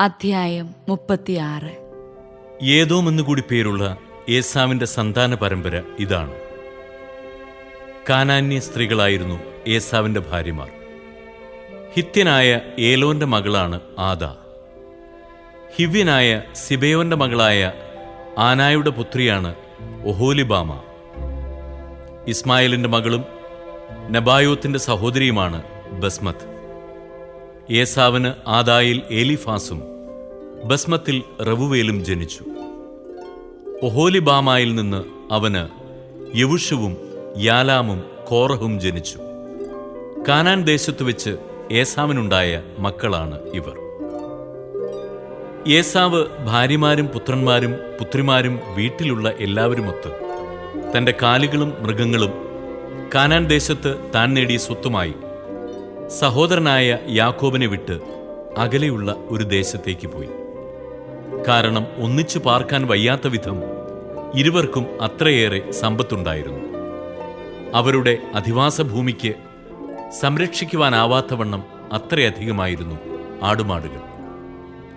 അധ്യായം മുപ്പത്തിയാറ്. ഏതോം എന്നുകൂടി പേരുള്ള ഏസാവിന്റെ സന്താന പരമ്പര ഇതാണ്. കാനാന്യ സ്ത്രീകളായിരുന്നു ഏസാവിന്റെ ഭാര്യമാർ. ഹിത്യനായ ഏലോന്റെ മകളാണ് ആദ. ഹിവ്യനായ സിബയോന്റെ മകളായ ആനായുടെ പുത്രിയാണ് ഒഹോലിബാമ. ഇസ്മായിലിന്റെ മകളും നബായോത്തിന്റെ സഹോദരിയുമാണ് ബസ്മത്ത്. ഏസാവിന് ആദായിൽ എലിഫാസും ബസ്മത്തിൽ റവുവേലും ജനിച്ചു. ഒഹോലിബാമായിൽ നിന്ന് അവന് യവുഷുവും യാലാമും കോറഹും ജനിച്ചു. കാനാൻ ദേശത്തു വെച്ച് ഏസാവിനുണ്ടായ മക്കളാണ് ഇവർ. ഏസാവ് ഭാര്യമാരും പുത്രന്മാരും പുത്രിമാരും വീട്ടിലുള്ള എല്ലാവരുമൊത്ത് തന്റെ കാലുകളും മൃഗങ്ങളും കാനാൻ ദേശത്ത് താൻ നേടിയ സ്വത്തുമായി സഹോദരനായ യാക്കോബിനെ വിട്ട് അകലെയുള്ള ഒരു ദേശത്തേക്ക് പോയി. കാരണം ഒന്നിച്ചു പാർക്കാൻ വയ്യാത്ത വിധം ഇരുവർക്കും അത്രയേറെ സമ്പത്തുണ്ടായിരുന്നു. അവരുടെ അധിവാസ ഭൂമിക്ക് സംരക്ഷിക്കുവാനാവാത്തവണ്ണം അത്രയധികമായിരുന്നു ആടുമാടുകൾ.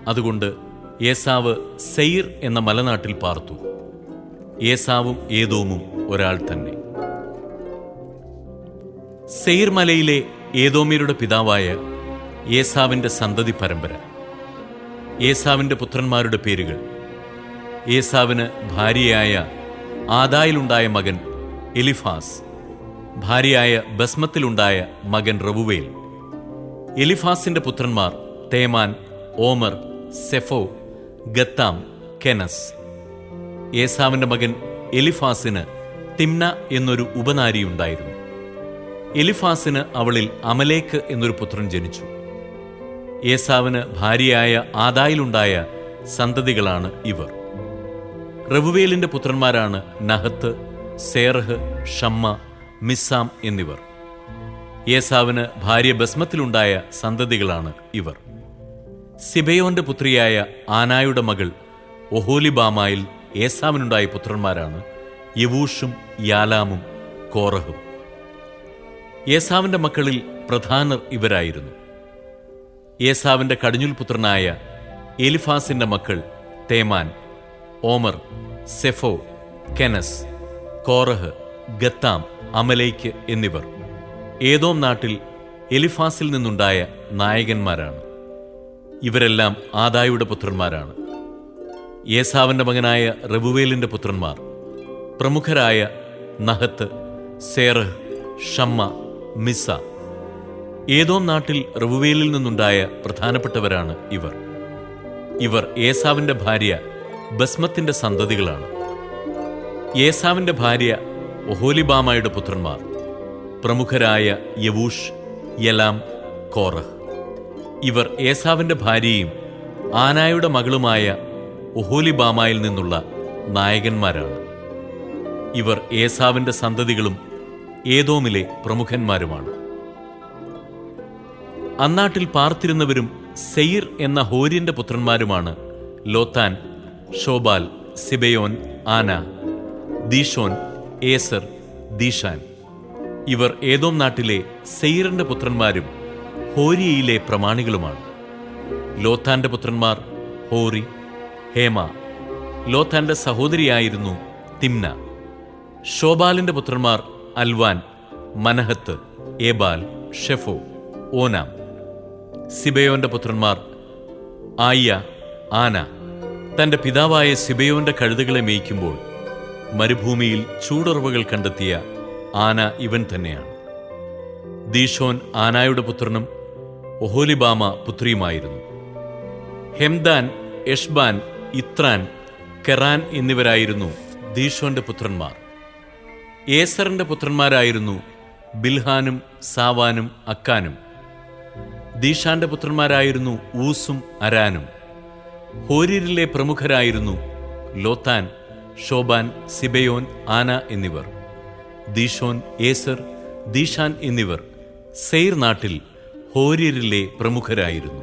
അതുകൊണ്ട് ഏസാവ് സെയിർ എന്ന മലനാട്ടിൽ പാർത്തു. ഏസാവും ഏതോമും ഒരാൾ തന്നെ. സെയിർ മലയിലെ ഏതോമ്യരുടെ പിതാവായ ഏസാവിന്റെ സന്തതി പരമ്പര. ഏസാവിന്റെ പുത്രന്മാരുടെ പേരുകൾ. ഏസാവിന് ഭാര്യയായ ആദായിലുണ്ടായ മകൻ എലിഫാസ്. ഭാര്യയായ ബസ്മത്തിലുണ്ടായ മകൻ റവുവേൽ. എലിഫാസിന്റെ പുത്രന്മാർ തേമാൻ ഓമർ സെഫോ ഗത്താം കെനസ്. ഏസാവിന്റെ മകൻ എലിഫാസിന് തിംന എന്നൊരു ഉപനാരിയുണ്ടായിരുന്നു. എലിഫാസിന് അവളിൽ അമലേക്ക് എന്നൊരു പുത്രൻ ജനിച്ചു. ഏസാവിന് ഭാര്യയായ ആദായിലുണ്ടായ സന്തതികളാണ് ഇവർ. റവുവേലിന്റെ പുത്രന്മാരാണ് നഹത്ത് സേർഹ് ഷമ്മ മിസ്സാം എന്നിവർ. ഏസാവിന് ഭാര്യ ബസ്മത്തിലുണ്ടായ സന്തതികളാണ് ഇവർ. സിബയോന്റെ പുത്രിയായ ആനായുടെ മകൾ ഒഹോലിബാമായിൽ ഏസാവിനുണ്ടായ പുത്രന്മാരാണ് യവൂഷും യാലാമും കോറഹും. ഏസാവിന്റെ മക്കളിൽ പ്രധാനർ ഇവരായിരുന്നു. ഏസാവിന്റെ കടിഞ്ഞുൽ പുത്രനായ എലിഫാസിന്റെ മക്കൾ തേമാൻ ഓമർ സെഫോ കെനസ് കോറഹ് ഗത്താം അമലേക്ക് എന്നിവർ. ഏതോം നാട്ടിൽ എലിഫാസിൽ നിന്നുണ്ടായ നായകന്മാരാണ്. ഇവരെല്ലാം ആദായുടെ പുത്രന്മാരാണ്. ഏസാവിന്റെ മകനായ റബുവേലിന്റെ പുത്രന്മാർ. പ്രമുഖരായ നഹത്ത് സേറഹ് ഷമ്മ മിസ ഏതോം നാട്ടിൽ റവുവേലിൽ നിന്നുണ്ടായ പ്രധാനപ്പെട്ടവരാണ് ഇവർ. ഇവർ ഏസാവിന്റെ ഭാര്യ ബസ്മത്തിന്റെ സന്തതികളാണ്. ഏസാവിന്റെ ഭാര്യ ഒഹോലിബാമയുടെ പുത്രന്മാർ. പ്രമുഖരായ യവൂഷ് യലാം കോറഹ്. ഇവർ ഏസാവിന്റെ ഭാര്യയും ആനായുടെ മകളുമായ ഒഹോലിബാമയിൽ നിന്നുള്ള നായകന്മാരാണ്. ഇവർ ഏസാവിന്റെ സന്തതികളും ഏതോമിലെ പ്രമുഖന്മാരുമാണ്. അന്നാട്ടിൽ പാർത്തിരുന്നവരും സെയിർ എന്ന ഹോര്യന്റെ പുത്രന്മാരുമാണ് ലോത്താൻ ഷോബാൽ സിബയോൻ ആന ദീഷോൻ ഏസർ ദീഷാൻ ഇവർ ഏതോം നാട്ടിലെ സെയിറിന്റെ പുത്രന്മാരും ഹോരിയയിലെ പ്രമാണികളുമാണ്. ലോത്താന്റെ പുത്രന്മാർ ഹോറി ഹേമ ലോത്താന്റെ സഹോദരിയായിരുന്നു തിംന ഷോബാലിന്റെ പുത്രന്മാർ അൽവാൻ മനഹത്ത് ഏബാൽ ഷെഫോ ഓനാം. സിബയോന്റെ പുത്രന്മാർ ആയ്യ ആന. തന്റെ പിതാവായ സിബയോന്റെ കഴുതുകളെ മേയ്ക്കുമ്പോൾ മരുഭൂമിയിൽ ചൂടുറവുകൾ കണ്ടെത്തിയ ആന ഇവൻ തന്നെയാണ്. ദീഷോൻ ആനായുടെ പുത്രനും ഒഹോലിബാമ പുത്രിയുമായിരുന്നു. ഹെംദാൻ യഷ്ബാൻ ഇത്രാൻ കെറാൻ എന്നിവരായിരുന്നു ദീഷോന്റെ പുത്രന്മാർ. ഏസറിന്റെ പുത്രന്മാരായിരുന്നു ബിൽഹാനും സാവാനും അക്കാനും. ദീഷാന്റെ പുത്രന്മാരായിരുന്നു ഊസും അരാനും. ഹോരിരിലെ പ്രമുഖരായിരുന്നു ലോത്താൻ ഷോബാൻ സിബയോൻ ആന എന്നിവർ. ദീഷോൻ ഏസർ ദീഷാൻ എന്നിവർ സെയ്ർ നാട്ടിൽ ഹോരിരിലെ പ്രമുഖരായിരുന്നു.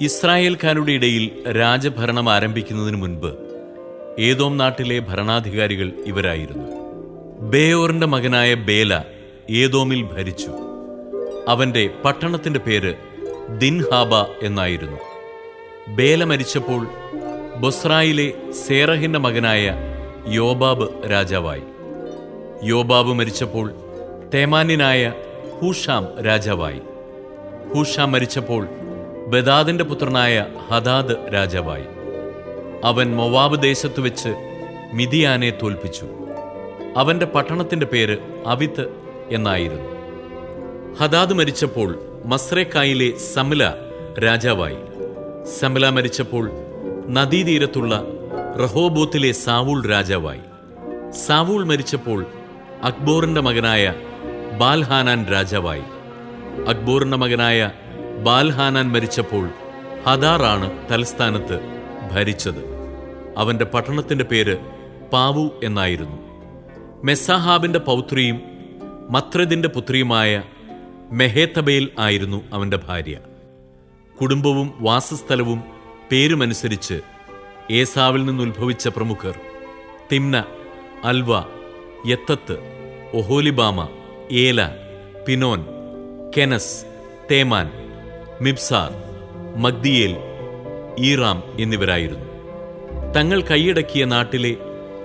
ഇസ്രായേൽക്കാരുടെ ഇടയിൽ രാജഭരണം ആരംഭിക്കുന്നതിന് മുൻപ് ഏതോം നാട്ടിലെ ഭരണാധികാരികൾ ഇവരായിരുന്നു. ബേയോറിന്റെ മകനായ ബേല ഏതോമിൽ ഭരിച്ചു. അവന്റെ പട്ടണത്തിന്റെ പേര് ദിൻഹാബ എന്നായിരുന്നു. ബേല മരിച്ചപ്പോൾ ബൊസ്രായിലെ സേറഹിന്റെ മകനായ യോബാബ് രാജാവായി. യോബാബ് മരിച്ചപ്പോൾ തേമാന്യനായ ഹൂഷാം രാജാവായി. ഹൂഷാം മരിച്ചപ്പോൾ ബദാദിന്റെ പുത്രനായ ഹദാദ് രാജാവായി. അവൻ മൊവാബ് ദേശത്തു വെച്ച് മിതിയാനെ തോൽപ്പിച്ചു. അവന്റെ പട്ടണത്തിന്റെ പേര് അവിത്ത് എന്നായിരുന്നു. ഹദാദ് മരിച്ചപ്പോൾ മസ്രേക്കായിലെ സമല രാജാവായി. സമല മരിച്ചപ്പോൾ നദീതീരത്തുള്ള റഹോബോത്തിലെ സാവൂൾ രാജാവായി. സാവൂൾ മരിച്ചപ്പോൾ അക്ബോറിന്റെ മകനായ ബാൽഹാനാൻ രാജാവായി. അക്ബോറിന്റെ മകനായ ബാൽഹാനാൻ മരിച്ചപ്പോൾ ഹദാറാണ് തലസ്ഥാനത്ത് ഭരിച്ചത്. അവന്റെ പട്ടണത്തിന്റെ പേര് പാവു എന്നായിരുന്നു. മെസ്സാഹാബിന്റെ പൗത്രിയും മത്രദിന്റെ പുത്രിയുമായ മെഹേത്തബേൽ ആയിരുന്നു അവന്റെ ഭാര്യ. കുടുംബവും വാസസ്ഥലവും പേരുമനുസരിച്ച് ഏസാവിൽ നിന്നുത്ഭവിച്ച പ്രമുഖർ തിമ്ന അൽവ യത്തത്ത് ഒഹോലിബാമ ഏല പിനോൻ കെനസ് തേമാൻ മിബ്സാർ മഗ്ദിയേൽ ഈറാം എന്നിവരായിരുന്നു. തങ്ങൾ കൈയടക്കിയ നാട്ടിലെ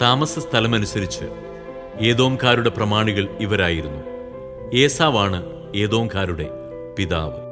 താമസ സ്ഥലമനുസരിച്ച് ഏതോംകാരുടെ പ്രമാണികൾ ഇവരായിരുന്നു. ഏസാവാണ് ഏതോംകാരുടെ പിതാവ്.